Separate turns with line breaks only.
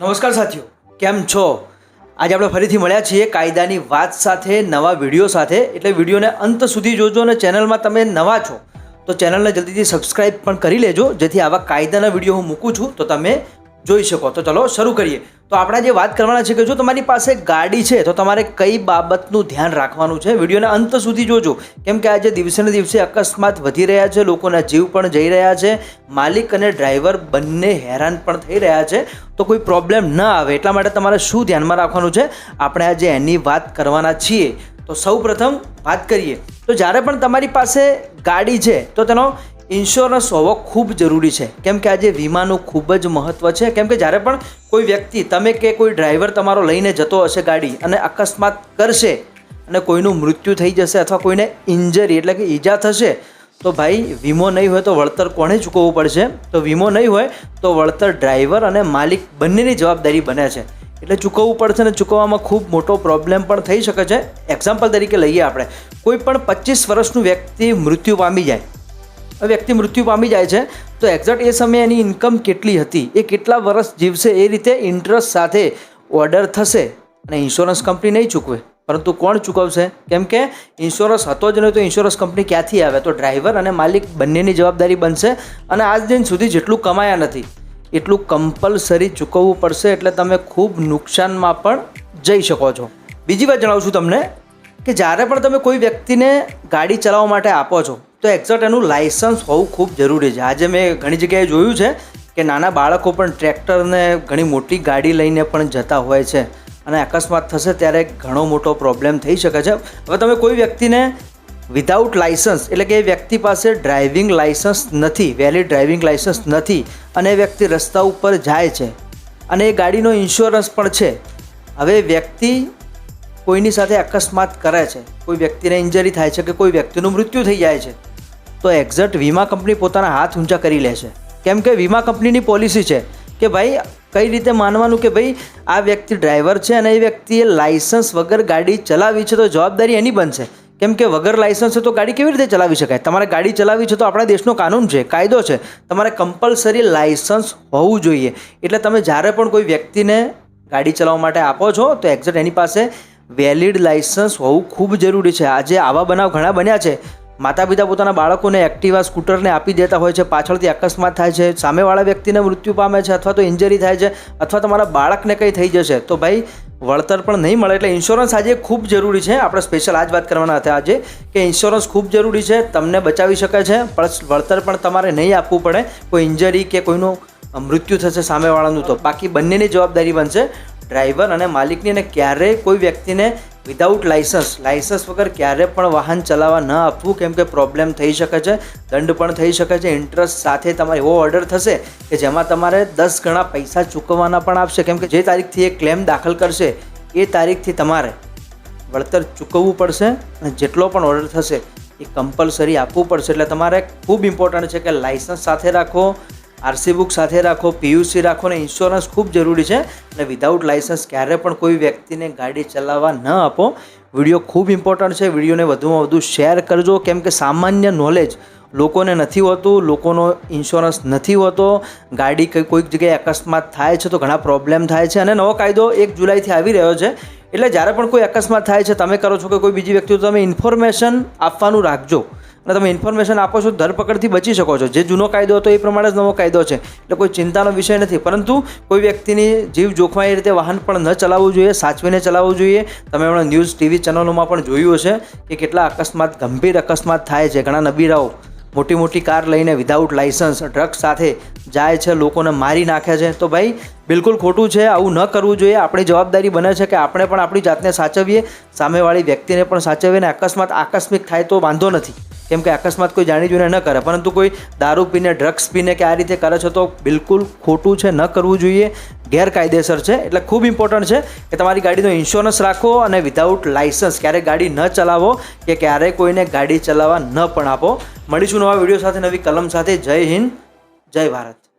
નમસ્કાર સાથીઓ, કેમ છો? આજે આપણે ફરીથી મળ્યા છીએ કાયદાની વાત સાથે, નવા વીડિયો સાથે. એટલે વિડીયોને અંત સુધી જોજો અને ચેનલમાં તમે નવા છો, તો ચેનલને જલ્દીથી સબસ્ક્રાઇબ પણ કરી લેજો. જેથી આવા કાયદાના વીડિયો હું મૂકું છું, તો તમે જોઈ શકો. તો ચલો શરૂ કરીએ. તો આપણે જે વાત કરવાના છે કે જો તમારી પાસે ગાડી છે, તો તમારે કઈ બાબતનું ધ્યાન રાખવાનું છે? વિડીયોના અંત સુધી જોજો. કેમ કે આજે દિવસે દિવસે અકસ્માત વધી રહ્યા છે, લોકોના જીવ પણ જઈ રહ્યા છે, માલિક અને ડ્રાઈવર બંને હેરાન પણ થઈ રહ્યા છે. તો કોઈ પ્રોબ્લેમ ન આવે, એટલા માટે તમારે શું ધ્યાનમાં રાખવાનું છે? આપણે આજે એની વાત કરવાના છીએ. તો સૌ પ્રથમ વાત કરીએ. તો જ્યારે પણ તમારી પાસે ગાડી છે, તો તેનો ઇન્સ્યોરન્સ હોવો ખૂબ જરૂરી છે. કેમ કે આજે વીમાનું ખૂબ જ મહત્ત્વ છે. કેમ કે જ્યારે પણ કોઈ વ્યક્તિ, તમે કે કોઈ ડ્રાઈવર તમારો લઈને જતો હશે ગાડી અને અકસ્માત કરશે અને કોઈનું મૃત્યુ થઈ જશે અથવા કોઈને ઇન્જરી એટલે કે ઈજા થશે, તો ભાઈ વીમો નહીં હોય તો વળતર કોણે ચૂકવવું પડશે? તો વીમો નહીં હોય તો વળતર ડ્રાઈવર અને માલિક બંનેની જવાબદારી બને છે. એટલે ચૂકવવું પડશે અને ચૂકવવામાં ખૂબ મોટો પ્રોબ્લેમ પણ થઈ શકે છે. એક્ઝામ્પલ તરીકે લઈએ આપણે. કોઈ પણ પચીસ વર્ષનું વ્યક્તિ મૃત્યુ પામી જાય વ્યક્તિ મૃત્યુ પામી જાય છે. તો એક્ઝેક્ટ એ સમયે એની ઇન્કમ કેટલી હતી? એ કેટલા વર્ષ જીવશે? એ રીતે ઇન્ટરેસ્ટ સાથે ઓર્ડર થશે અને ઇન્સ્યોરન્સ કંપની નહીં ચૂકવે. પરંતુ કોણ ચૂકવશે? કેમ કે ઇન્સ્યોરન્સ હતો જ નહીં તો ઇન્સ્યોરન્સ કંપની ક્યાંથી આવે? તો ડ્રાઈવર અને માલિક બંનેની જવાબદારી બનશે અને આજ દિન સુધી જેટલું કમાયા નથી, એટલું કમ્પલસરી ચૂકવવું પડશે એટલે તમે ખૂબ નુકસાનમાં પણ જઈ શકો છો. બીજી વાત જણાવું છું તમને કે જ્યારે પણ તમે કોઈ વ્યક્તિને ગાડી ચલાવવા માટે આપો છો તો એક્ઝેક્ટ એનું લાઇસન્સ હોવું ખૂબ જરૂરી છે. આજે મેં ઘણી જગ્યાએ જોયું છે કે નાના બાળકો પણ ટ્રેક્ટરને ઘણી મોટી ગાડી લઈને પણ જતા હોય છે અને અકસ્માત થશે ત્યારે ઘણો મોટો પ્રોબ્લેમ થઈ શકે છે. હવે તમે કોઈ વ્યક્તિને વિધાઉટ લાઇસન્સ એટલે કે એ વ્યક્તિ પાસે ડ્રાઇવિંગ લાઇસન્સ નથી વેલિડ ડ્રાઇવિંગ લાઇસન્સ નથી અને એ વ્યક્તિ રસ્તા ઉપર જાય છે અને એ ગાડીનો ઇન્સ્યોરન્સ પણ છે. હવે વ્યક્તિ કોઈની સાથે અકસ્માત કરે છે, કોઈ વ્યક્તિને ઇન્જરી થાય છે કે કોઈ વ્યક્તિનું મૃત્યુ થઈ જાય છે તો એક્ઝેક્ટ વીમા કંપની પોતાના હાથ ઊંચા કરી લે છે કેમ કે વીમા કંપનીની પોલિસી છે કે ભાઈ, કઈ રીતે માનવાનું કે ભાઈ, આ વ્યક્તિ ડ્રાઈવર છે અને એ વ્યક્તિએ લાઇસન્સ વગર ગાડી ચલાવી છે તો જવાબદારી એની બનશે. કેમ કે વગર લાઇસન્સ તો ગાડી કેવી રીતે ચલાવી શકાય? તમારે ગાડી ચલાવી છે તો આપણા દેશનો કાનૂન છે, કાયદો છે. તમારે કમ્પલસરી લાઇસન્સ હોવું જોઈએ. એટલે તમે જ્યારે પણ કોઈ વ્યક્તિને ગાડી ચલાવવા માટે આપો છો, તો એક્ઝેક્ટ એની પાસે વેલિડ લાઇસન્સ હોવું ખૂબ જરૂરી છે. આજે આવા બનાવ ઘણા બન્યા છે. માતા પિતા પોતાના બાળકોને એક્ટિવા સ્કૂટરને આપી દેતા હોય છે. પાછળથી અકસ્માત થાય છે. સામેવાળા વ્યક્તિને મૃત્યુ પામે છે અથવા તો ઇન્જરી થાય છે અથવા તમારા બાળકને કંઈ થઈ જશે. તો ભાઈ, વળતર પણ નહીં મળે એટલે ઇન્સ્યોરન્સ આજે ખૂબ જરૂરી છે. આપણે સ્પેશિયલ આ જ વાત કરવાના હતા આજે કે ઇન્સ્યોરન્સ ખૂબ જરૂરી છે. તમને બચાવી શકે છે, પણ વળતર પણ તમારે નહીં આપવું પડે. કોઈ ઇન્જરી કે કોઈનું મૃત્યુ થશે સામેવાળાનું તો. બાકી બંનેની જવાબદારી બનશે ડ્રાઈવર અને માલિકની અને ક્યારેય કોઈ વ્યક્તિને વિધાઉટ લાઇસન્સ લાઇસન્સ વગર ક્યારે પણ વાહન ચલાવવા ન આપવું, કેમ કે પ્રોબ્લેમ થઈ શકે છે, દંડ પણ થઈ શકે છે ઇન્ટરેસ્ટ સાથે તમારે એવો ઓર્ડર થશે કે જેમાં તમારે દસ ગણા પૈસા ચૂકવવાના પણ આપશે. કેમ કે જે તારીખથી એ ક્લેમ દાખલ કરશે, એ તારીખથી તમારે વળતર ચૂકવવું પડશે અને જેટલો પણ ઓર્ડર થશે એ કમ્પલસરી આપવું પડશે. એટલે તમારે ખૂબ ઇમ્પોર્ટન્ટ છે કે લાઇસન્સ સાથે રાખો આરસી બુક સાથે રાખો, પીયુસી રાખો અને ઇન્સ્યોરન્સ ખૂબ જરૂરી છે. અને વિધાઉટ લાઇસન્સ ક્યારે પણ કોઈ વ્યક્તિને ગાડી ચલાવવા ન આપો. વીડિયો ખૂબ ઇમ્પોર્ટન્ટ છે. વિડીયોને વધુમાં વધુ શેર કરજો. કેમ કે સામાન્ય નોલેજ લોકોને નથી હોતું, લોકોનો ઇન્સ્યોરન્સ નથી હોતો. ગાડી કંઈ કોઈક જગ્યાએ અકસ્માત થાય છે તો ઘણા પ્રોબ્લેમ થાય છે. અને નવો કાયદો એક જુલાઈથી આવી રહ્યો છે. એટલે જ્યારે પણ કોઈ અકસ્માત થાય છે, તમે કરો છો કે કોઈ બીજી વ્યક્તિ તમે ઇન્ફોર્મેશન આપવાનું રાખજો. અને તમે ઇન્ફોર્મેશન આપો છો, ધરપકડથી બચી શકો છો. જે જૂનો કાયદો હતો એ પ્રમાણે જ નવો કાયદો છે. એટલે કોઈ ચિંતાનો વિષય નથી. પરંતુ કોઈ વ્યક્તિની જીવ જોખમાય એ રીતે વાહન પણ ન ચલાવવું જોઈએ, સાચવીને ચલાવવું જોઈએ. તમે હમણાં ન્યૂઝ ટીવી ચેનલોમાં પણ જોયું હશે કે કેટલા અકસ્માત, ગંભીર અકસ્માત થાય છે. ઘણા નબીરાઓ મોટી મોટી કાર લઈને વિધાઉટ લાઇસન્સ ડ્રગ્સ સાથે જાય છે, લોકોને મારી નાખે છે. તો ભાઈ, બિલકુલ ખોટું છે. આવું ન કરવું જોઈએ. આપણી જવાબદારી બને છે કે આપણે પણ આપણી જાતને સાચવીએ. સામેવાળી વ્યક્તિને પણ સાચવીએ અને અકસ્માત આકસ્મિક થાય તો વાંધો નથી. કેમ કે અકસ્માત કોઈ જાણી જોઈને ન કરે. પરંતુ કોઈ દારૂ પીને ડ્રગ્સ પીને કે આ રીતે કરે છે તો બિલકુલ ખોટું છે, ન કરવું જોઈએ. ગેરકાયદેસર છે. એટલે ખૂબ ઇમ્પોર્ટન્ટ છે કે તમારી ગાડીનો ઇન્સ્યોરન્સ રાખો અને વિધાઉટ લાઇસન્સ ક્યારેય ગાડી ન ચલાવો કે ક્યારેય કોઈને ગાડી ચલાવવા ન પણ આપો. મળીશું નવા વીડિયો સાથે, નવી કલમ સાથે. જય હિન્દ, જય ભારત.